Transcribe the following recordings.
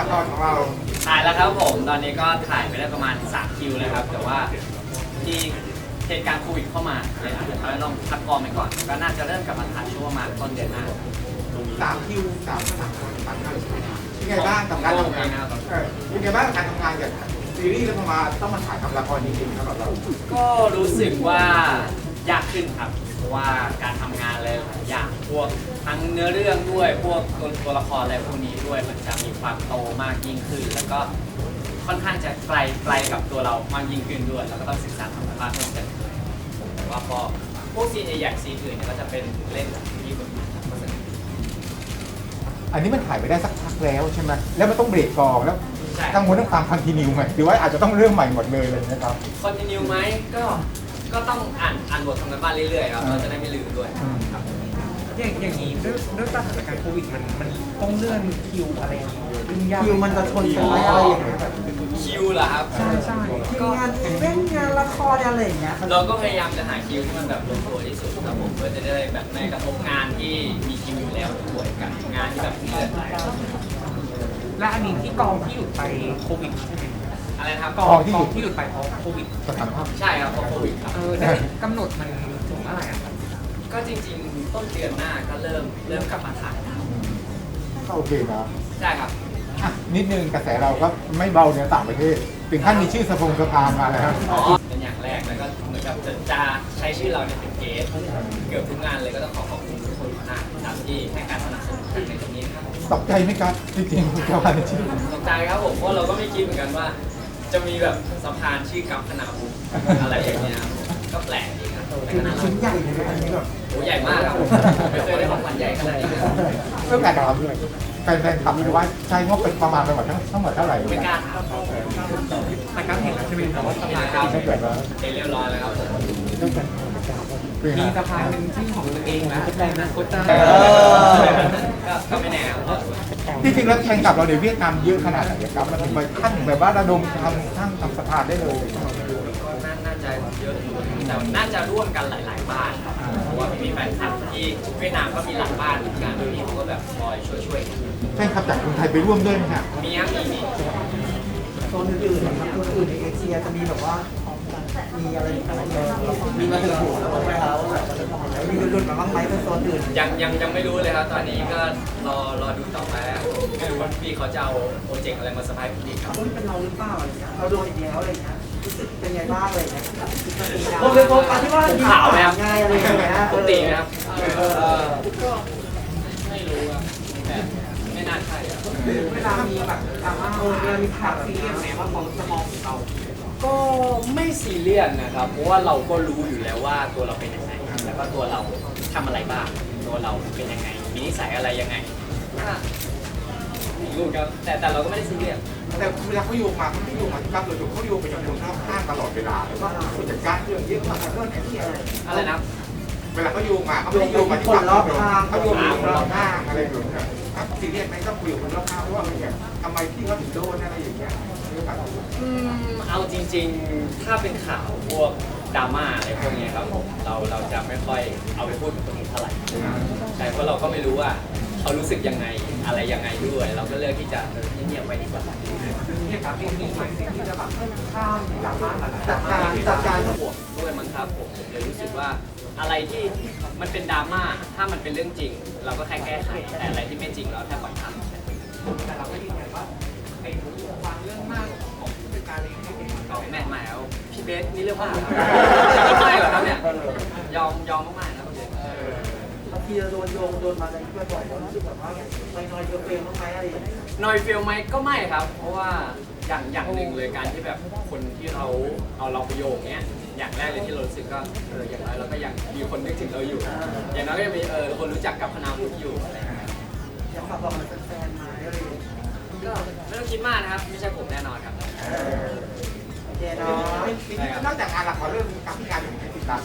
ละครของเรา ถ่ายแล้วครับผมตอนนี้ก็ถ่ายไปได้ประมาณ3คิวแล้วครับแต่ว่าที่เหตุการณ์โควิดเข้ามาเลยอาจจะทำให้ต้องพักกองไปก่อน ก็น่าจะเริ่มกลับมาถ่ายช่วงประมาณต้นเดือนหน้าสามคิวสามสามคนสามคนเป็นไงบ้างกับการทำงานเออเป็นไงบ้างกับการทำงานกับซีรีส์แล้วพอมาต้องมาถ่ายทำละครจริงๆสำหรับเรา ก็รู้สึกว่ายากขึ้นครับเพ ราะว่าการทำงานอะไรหลายอย่างพวกทั้งเนื้อเรื่องด้วยพวกตัวตัวละครอะไรพวกนี้ด้วยมันจะมีความโตมากยิ่งขึ้น แล้วก็ค่อนข้างจะไกลไกลกับตัวเรามากยิ่งขึ้นด้วย แล้วก็ต้องศึกษาธรรมชาติเพิ่มเติมแต่ว่าพอพวกซีนใหญ่ๆซีนอื่นเนี่ยก็จะเป็นเล่นแบบที่คนอื่นก็สนุกอันนี้มันถ่ายไปได้สักพักแล้วใช่ไหมแล้วมันต้องเบรกกองแล้วใช่ กังวลเรื่องความคอนติเนียไหมหรือว่าอาจจะต้องเริ่มใหม่หมดเลยเลยนะครับ คอนติเนียไหมก็ ก็ต้องอ่านอ่านบททำกันบ้านเรื่อยๆครับเราจะได้ไม่ลืมด้วยครับอย่างอย่างนี้ด้วยด้วยสถานการณ์โควิดมันมันต้องเลื่อนคิวอะไรอย่างเงี้ยยุ่งยากคิวมันจะชนกันไหมอะไรอย่างเงี้ยแบบคิวเหรอครับใช่ใช่คิวงานอีเวนต์งานละครอะไรอย่างเงี้ยเราก็พยายามจะหาคิวที่มันแบบลงตัวที่สุดครับผมเพื่อจะได้แบบไม่กระทบงานที่มีคิวอยู่แล้วด้วยกับงานที่แบบเลื่อนไปและอันนี้ที่กองที่หยุดไปโควิดใช่ไหม อะไรนะครับกองกองที่หยุดไปเพราะโควิดสถานภาพใช่ครับเพราะโควิดครับเออแต่กำหนดมันถึงเมื่อไหร่อะครับก็จริงๆ ต้นเดือนหน้าก็เริ่มเริ่มกลับมาถ่ายแล้วก็โอเคนะใช่ครับอะนิดนึงกระแสเราก็ไม่เบาในต่างประเทศถึงขั้นมีชื่อสะพงสะพานมาแล้วอ๋อเป็นอย่างแรกแล้วก็เหมือนกับจะจะใช้ชื่อเราเนี่ยเป็นเกสเกือบทุกงานเลยก็ต้องขอขอบคุณทุกคนมากนะครับที่ให้การสนับสนุนในตรงนี้นะครับผมตกใจไหมครับจริงๆจะมาในชื่อตกใจครับผมเพราะเราก็ไม่คิดเหมือนกันว่า จะมีแบบสะพานชื่อกับคณะบุญอะไรอย่างเงี้ยครับก็แปลกดีครับแต่คือก็น่ารัชิ้กนใหญ่เลยนะอันนี้แบบโอ้ใหญ่มากครับผมไม่เคยได้ของขวัญใหญ่ขนาดนี้เลยเรื่องการถามด้วยแฟนๆถามเลยว่าใช้งบเป็นประมาณไปหมดทั้งทั้งหมดเท่าไหร่ไม่กล้าถามแต่ก็เห็นแล้วใช่ไหมครับว่าสะเห็นพานแล้วครับไม่เกิดว่าเห็นเรียบร้อยแล้วครับผมเป็นไง มีสะพานหนึ่งที่ของตัวเองนะแต่นะโคตรก็ก็ไม่แน่ครับที่จริงแล้วแข่งกับเราในเวียดนามเยอะขนาดไหนครับมันถึงไปขั้นแบบว่าระดมทำทั้งทำสะพานได้เลยน่าน่าจะเยอะอยู่แต่น่าจะร่วมกันหลาย ๆ บ้านครับเพราะว่ามีแฟนคลับที่เวียดนามก็มีหลายบ้านเหมือนกันที่เขาก็แบบคอยช่วยๆกันแฟนคลับจากคนไทยไปร่วมด้วยไหมครับมีครับมีมีโซนอื่นๆนะครับโซนอื่นในเอเชียจะมีแบบว่า มีอะไรอะไรเงี้ยมีมาถึงหูแล้วบ้างไหมครับว่าแบบมีหลุดๆมาบ้างไหมเป็นโซนอื่นยังยังยังไม่รู้เลยครับ ตอนนี้ก็รอรอดูต่อไปครับไม่รู้ว่าพี่เขาจะเอาโปรเจกต์อะไรมาสะพายพี่อีกครับเฮ้ยเป็นเราหรือเปล่าอะไรเงี้ยเราโดนอีกแล้วอะไรเงี้ยรู้สึกเป็นไงบ้างอะไรเงี้ยผมเลยโฟกัสที่ว่าง่ายอะไรอย่างเงี้ยปกตินะครับเออเออก็ไม่รู้ครับแต่ไม่น่าใช่อะเวลามีแบบดราม่าเออเวลามีข่าวซีเรียสเนี่ยว่าเขาจะมองเรา ก็ไม่ซีเรียสนะครับ เพราะว่าเราก็รู้อยู่แล้วว่าตัวเราเป็นยังไงแล้วก็ตัวเราทำอะไรบ้างตัวเราเป็นยังไง มีนิสัยอะไรยังไงถ้าไม่รู้ครับแต่แต่เราก็ไม่ได้ซีเรียส แต่เวลาเขาโยงมาเขาไม่โยงมาที่ครับโดยตรงเขาโยงไปจากคนรอบข้างตลอดเวลาเลยว่าผู้จัดการเรื่องเยอะมากเรื่องไหนที่อะไรอะไรนะครับเวลาเขาโยงมาเขาไม่ได้โยงมาที่ครับเขาโยงมาคนรอบข้างอะไรอย่างเงี้ยครับ ซีเรียสไหมก็คุยกับคนรอบข้างว่าอย่างทำไมพี่เขาถึงโดนอะไรอย่างเงี้ยหรือเปล่าอืมเอาจริงๆ ถ้าเป็นข่าวพวกดราม่าอะไรพวกนี้ครับผมเราเราจะไม่ค่อยเอาไปพูดกับคนอื่นเท่าไหร่ใช่เพราะเราก็ไม่รู้ว่าเขารู้สึกยังไงอะไรยังไงด้วย เราก็เลือกที่จะเออเงียบๆไว้ดีกว่าเนี่ยครับมีมีมันที่จะแบบข้ามดราม่าหลายๆจัดการจัดการ บวกด้วยมั้งครับผมผมเลยรู้สึกว่าอะไรที่ มันเป็นดราม่า ถ้ามันเป็นเรื่องจริง เราก็แค่แก้ไข แต่อะไรที่ไม่จริงเราแค่ปล่อยผ่านแต่เราก็ยืนยันว่าไอ้ความเรื่องมากของผู้จัดการเองเนี่ยก็แม่นใหม่แล้วพี่เบสนี่เรื่องมากไม่เหรอครับเนี่ย ยอมยอมมากๆนะครับพี่เบสบางทีเราโดนโยงโดนมาอะไรบ่อยๆเรารู้สึกแบบว่าไม่น้อยเกินไปบ้างไหมอะไรอย่างเงี้ยนอยฟิลไหมก็ไม่ครับ เพราะว่าอย่างอย่างหนึ่งเลยการที่แบบคนที่เราเอาเราไปโยงเนี้ย อย่างแรกเลยที่เรารู้สึกก็เอออย่างน้อยเราก็ยังมีคนนึกถึงเราอยู่ อย่างน้อยก็ยังมีเออคนรู้จักกับพนามพุทธอยู่อะไรอย่างเงี้ยอยากฝากบอกอะไรแฟนๆมาอะไรอย่างเงี้ยก็ไม่ต้องคิดมากนะครับ ไม่ใช่ผมแน่นอนครับ โอเคเนาะนอกจากงานละครเรื่องการพิการอย่างไรติดตาม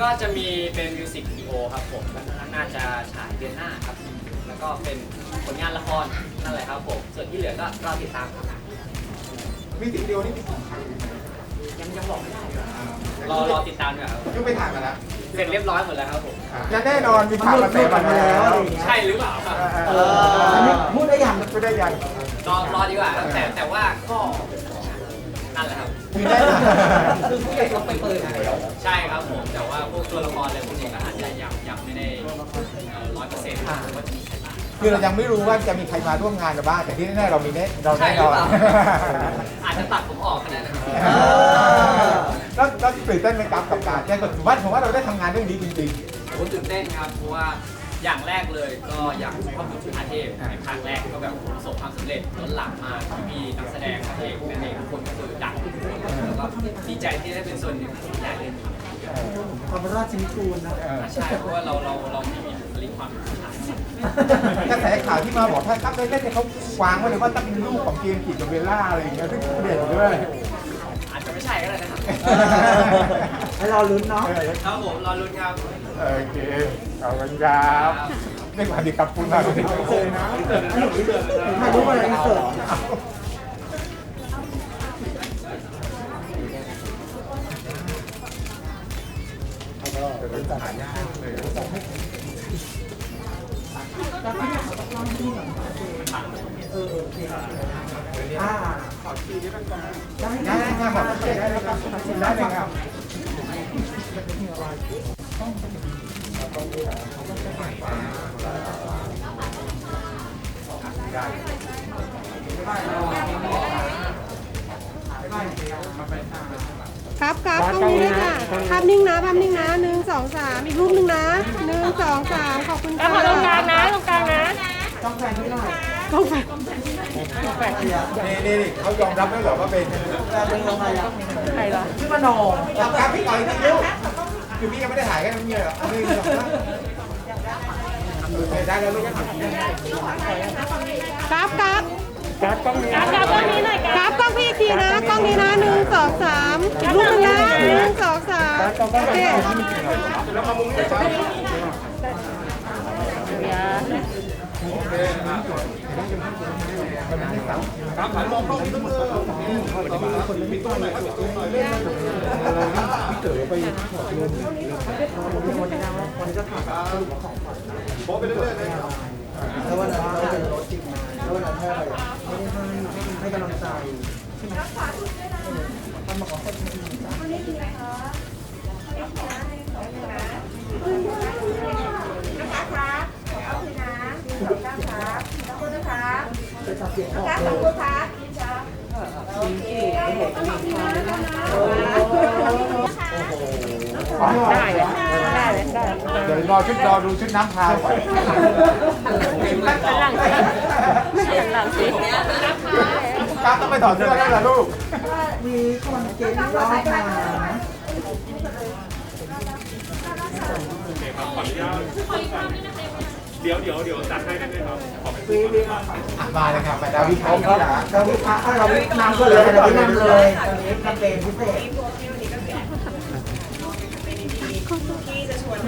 ก็จะมีเป็นมิวสิกวิดีโอครับผมก็น่าจะฉายเดือนหน้าครับ แล้วก็เป็นผลงานละครนั่นแหละครับผม ส่วนที่เหลือก็รอติดตามครับมิวสิกวิดีโอนี่มีสำคัญยังยังบอกไม่ได้ รอรอติดตามกันครับยุไปถ่ายมาแล้วเสร็จเรียบร้อยหมดแล้วครับผม และแน่นอนมีข่าวกระแสมาแล้วใช่หรือเปล่าครับเอออันนี้พูดได้ยังไม่ได้ยังรอรอดีกว่าครับแต่แต่ว่าก็นั่นแหละครับมีแน่นอนคือผู้ใหญ่ต้องไปเปิดแล้วใช่ครับผมแต่ว่าพวกตัวละครอะไรพวกนี้ก็อาจจะยังยังไม่ได้ร้อยเปอร์เซ็นต์ว่าจะมีใครบ้าง คือเรายังไม่รู้ว่าจะมีใครมาร่วมงานเราบ้างแต่ที่แน่ๆเรามีแน่เราแน่นอนอาจจะตัดผมออกขนาดนั้นเออแล้วแล้วตื่นเต้นไหมครับกับการแจ้งกฎผมว่าผมว่าเราได้ทำงานเรื่องนี้จริง ผมตื่นเต้นครับ เพราะว่าอย่างแรกเลยก็อย่างภาพยนตร์สุอาเทพในภาคแรกก็แบบประสบความสำเร็จล้นหลามมากพี่ๆนักแสดงพระเอกนางเอกทุกคนก็คือดังทุกคนแล้ว ก็ดีใจที่ได้เป็นส่วนหนึ่งของอยากเล่นครับความราชนิกูลนะๆเออใช่เพราะว่าเราเราเรามีบุคลิกความเป็นผู้ชายกระแสข่าวที่มาบอกถ้าครับเล่นๆเนี่ยเขาวางไว้เลยว่าต้องเป็นลูกของเกมกีกับเวลล่าอะไรอย่างเงี้ยซึ่งเด่นด้วยอาจจะไม่ใช่ก็ได้นะครับให้รอลุ้นเนาะครับผมรอลุ้นครับโอเคขอบคุณครับไม่ว่าดีกับคุณมากเลยนะถ่ายรูปอะไรอินเสิร์ ตอ่าได้ได้ครับได้แล้วครับได้เลยครับ ครับครับตรงนี้ค่ะภาพนิ่งนะภาพนิ่งนะหนึ่งสองสามอีกรูปหนึ่งนะหนึ่งสองสามขอบคุณแล้วค่ะขอตรงกลางนะตรงกลางนะต้องแฟนที่หน่อยต้องไปนี่นี่เขายอมรับแล้วเหรอว่าเป็นแฟนเป็นอะไรอะใครล่ะชื่อมโนยอมรับพี่หน่อยนิดเดียวคือพี่ยังไม่ได้ถ่ายแค่นั้นเองหรอกนี่ได้แล้วลูกครับครับ กราฟกล้องนี้หน่อยกคราฟรับกล้องพี่อีกทีนะกล้องนี้นะหนึ่งสองสามอีกรูปหนึ่งนะหนึ่งสองสามโอเคแล้วมามุมนี้ครับแล้ววันนั้นเราเป็นรถจริงไหมแล้ ววันนั้นให้อะไรอะไม่ได้ให้ให้กำลังใจใช่ไหมทำมาขอให้จริงจ้ะครับขอบคุณนะขอบคุณครับขอบคุณนะครับจะจับเสียงออกครับเลขอบคุณครับโอ เคต้องขอบคุณนะได้เลยได้เลยได้เดี๋ยวรอชุดรอดูชุดน้ำพาวก่อนหันหลังสิไม่หันหลังสิครับต้องไปถอดเสื้อแล้วล่ะลูก มีคนเก่งรอบมาเดี๋ยวเดี๋ยวเดี๋ยวจัดให้ได้ไหมครับขอไปวีวีมาเลยครับไปดาวิดคเขารับที่ร้าเราวิพากษ์เราวินำเลยเราวินำเลยตอนนี้แคมเปญพิเศษ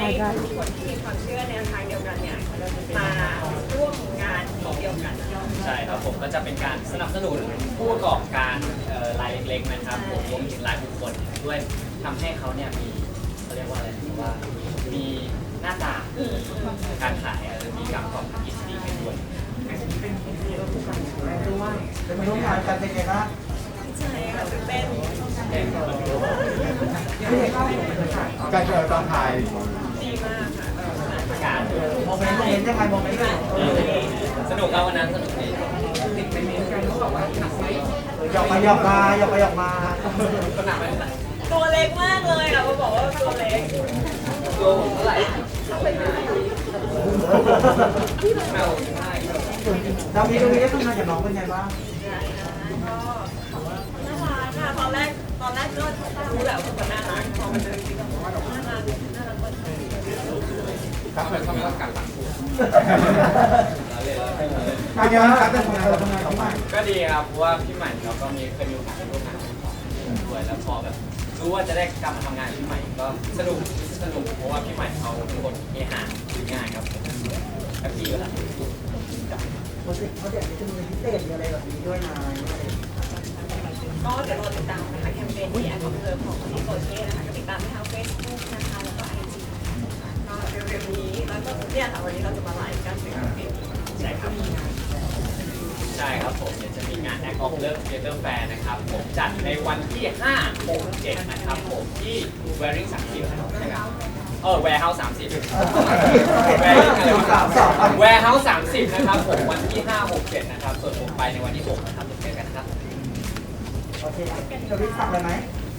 ให้คนที่มีความเชื่อในทางเดียวกันเนี่ยมาร่วมงานเดียวกันใช่ครับผมก็จะเป็นการสนับสนุนผู้ประกอบการรายเล็กๆนะครับผมรวมถึงรายบุคคลด้วยทำให้เขาเนี่ยมีเขาเรียกว่าอะไรว่ามีหน้าตาการขายเอ่อมีการประกอบธุรกิจที่ดีขึ้นด้วยด้วยเป็นมาร่วมงานกันเป็นไงบ้างใช่ค่ะตื่นเต้นการเจอตอนถ่าย การโมเมนต์โมเมนต์ยังไงโมเมนต์สนุกครับวันนั้นสนุกดีหยอกมาหยอกมาหยอกมาหยอกมาตัวเล็กมากเลยอะมาบอกว่าตัวเล็กตัวผมเท่าไหร่เรามีตรงนี้ได้ทำงานกับน้องเป็นไงบ้างน่ารักค่ะตอนแรกตอนแรกก็รู้แหละว่าคนน่ารักพอมาเจอจริงๆน่ารักน่ารักมาก ครับเหมือนต้องรักกันเราเลยเป็นไงบ้างครับได้ทำงานเราทำงานกับใหม่ก็ดีครับเพราะว่าพี่ใหม่เราก็มีเคยมีโอกาสได้ร่วมงานกันด้วยแล้วพอแบบรู้ว่าจะได้กลับมาทำงานพี่ใหม่ก็สนุกสนุกเพราะว่าพี่ใหม่เขาเป็นคนเฮฮาคุยง่ายครับแฮปปี้อยู่แล้วโปรเจกต์โปรเจกต์นี้จะมีพิเศษอะไรแบบนี้ด้วยนะก็เดี๋ยวรอติดตามนะคะแคมเปญที่แอนด์เเทศนะคะก็ติดตามได้ทา เนี่ยค่ะวันนี้เราจะมาไลฟ์กันเป็นเพจใช่ครับมีงานใช่ครับผมเดี๋ยวจะมีงาน Act of Love Theater Fair นะครับ ผมจัดในวันที่5 6 7นะครับผมที่ Wearing 30นะครับเออ Warehouse 30 Wearing อะไรวะ Warehouse 30 นะครับผมวันที่ 5 6 7 นะครับ ส่วนผมไปในวันที่ 6 นะครับเจอกันนะครับ โอเคจะวิฟังเลยไหม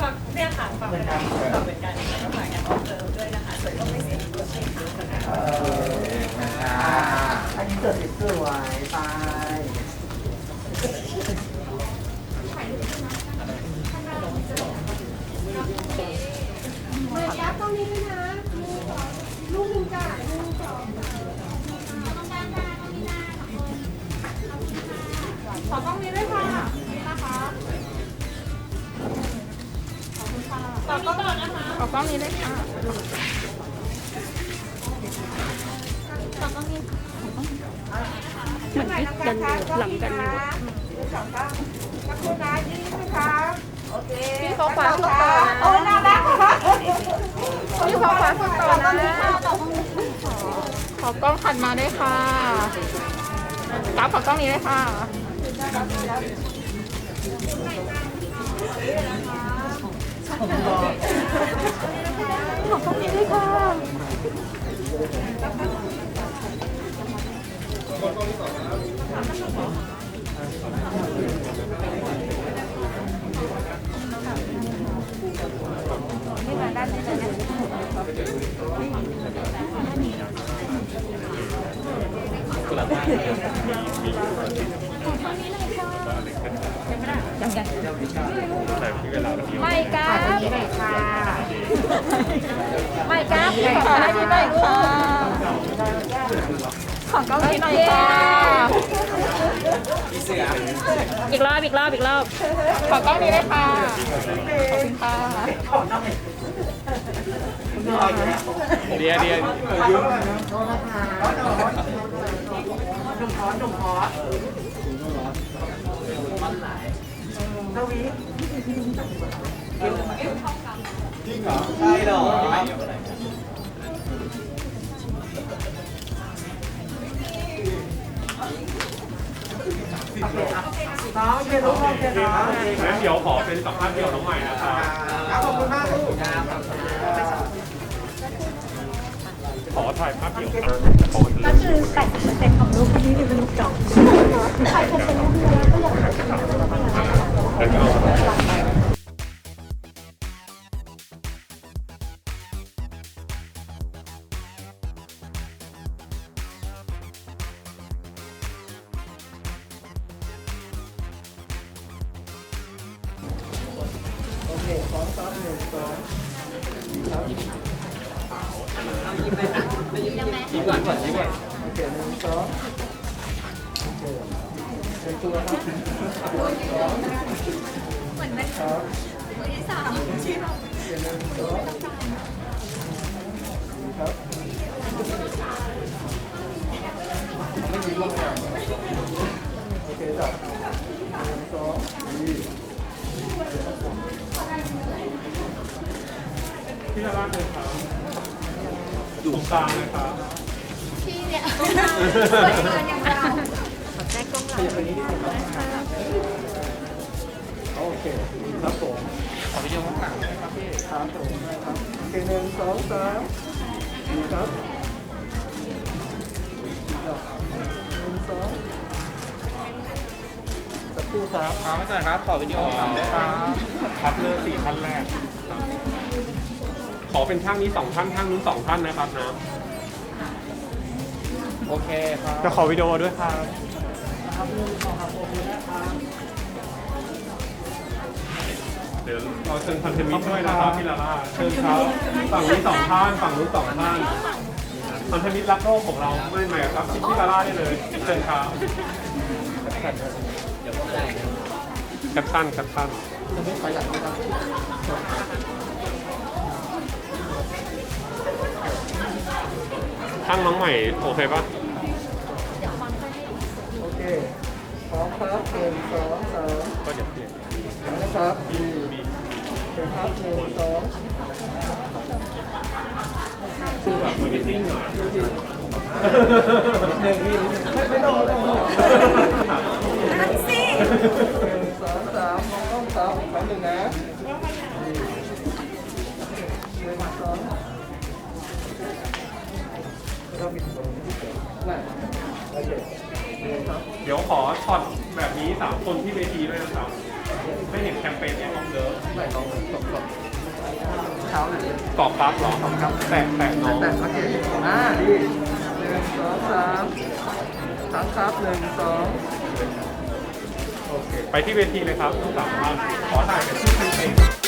ฝากเนี่ยค่ะฝากเป็นการฝากเป็นการแล้วก็ฝากงานออกเดิมด้วยนะคะสวนก็ไม่เสียตัวเช่นค่ะ เอออันนี้เกิดติดสวยไปมาแอปตรงนี้ด้วยนะลูกหนึ่งจ้ะลูกสองขอกล้องนี้ด้วยค่ะ ขอกล้องก่อนนะคะขอกล้องนี้ด้วยค่ะขอกล้องนี้เหมือนที่กันอยู่หลังกันอยู่พี่เขาขวาสุดต่อนะโอ้น่ารักค่ะพี่เขาขวาสุดต่อนะขอกล้องขัดมาด้วยค่ะกราฟขอกล้องนี้ด้วยค่ะ ไม่กราฟขอให้ดีหน่อยค่ะของกล้องนี้หน่อยค่ะอีกรอบอีกรอบอีกรอบขอกล้องนี้ได้วยค่ะขอบคุณค่ะเดียเดียหนุ่มคอสหนุ่มคอสทวี ใช่เหรอน้องเรียนรู้โอเคเนาะงั้นเดี๋ยวขอเป็นสัมภาษณ์เดี่ยวน้องใหม่นะครับขอบคุณมากลูกขอถ่ายภาพเดี่ยวครับก็คือ80%ของรูปที่นี่เป็นรูปจอโอ ยิ้มก่อนก่อนยิ้มก่อนโอเคหนึ่งสองโอเคเป็นตัวครับเหมือนกันครับมือที่สามชี้เราหนึ่งสองครับไม่ยิ้มลงโอเคจับ ที่ละล้านเลยครับอยู่กลางเลยครับที่เนี่ยสวยงานอย่างเราขอแจ้งกล้องหลังนะครับโอเคครับผมขอไปยี่ยมข้องหลังนะครับพี่ครับผมครับโอเคหนึ่งสองสามครับหนึ่งสองสักครู่ครับครับไาจารย์ครับต่อวิดีโอครับครับคัดเลือสี่พันแรก ขอเป็นช่างนี้สองท่านช่างนู้นสองท่านนะครับนะโอเคครับจะขอวิดีโอด้วยครับครับหนึ่งสองครับโอเคนะครับเดี๋ยวเราเชิญพันธมิตรด้วยนะครับพี่ลาล่าเชิญครับฝั่งนี้สองท่านฝั่งนู้นสองท่านพันธมิตรรักโลกของเราไม่ใหม่ครับพี่ลาล่าได้เลยเชิญครับเดี๋ยวผมได้แคปชั่นแคปชั่น จะไม่ไปหลังนะครับช่างน้องใหม่โอเคปะโอเคพร้อมครับหนึ่งสองสามก็เดี๋ยวเปลี่ยนนะครับดีมีครับหนึ่งสองคือแบบมันไม่ติ้งหน่อยหนึ่งวินไม่ไม่ต้องไม่ต้ององนั่นสิ เดี๋ยวขอช็อตแบบนี้สามคนที่เวทีด้วยนะครับ ไม่เห็นแคมเปญเนี่ยของเลิฟไม่ลองตบตบเท้าหน่อยกรอบปั๊บเหรอครับแตะแตะน้องแต่โอเคอ่าดีหนึ่งสองสามทั้งครับหนึ่งสองโอเค ไปที่เวทีเลยครับทั้งสามท่านขอถ่ายเป็นชื่อเพลง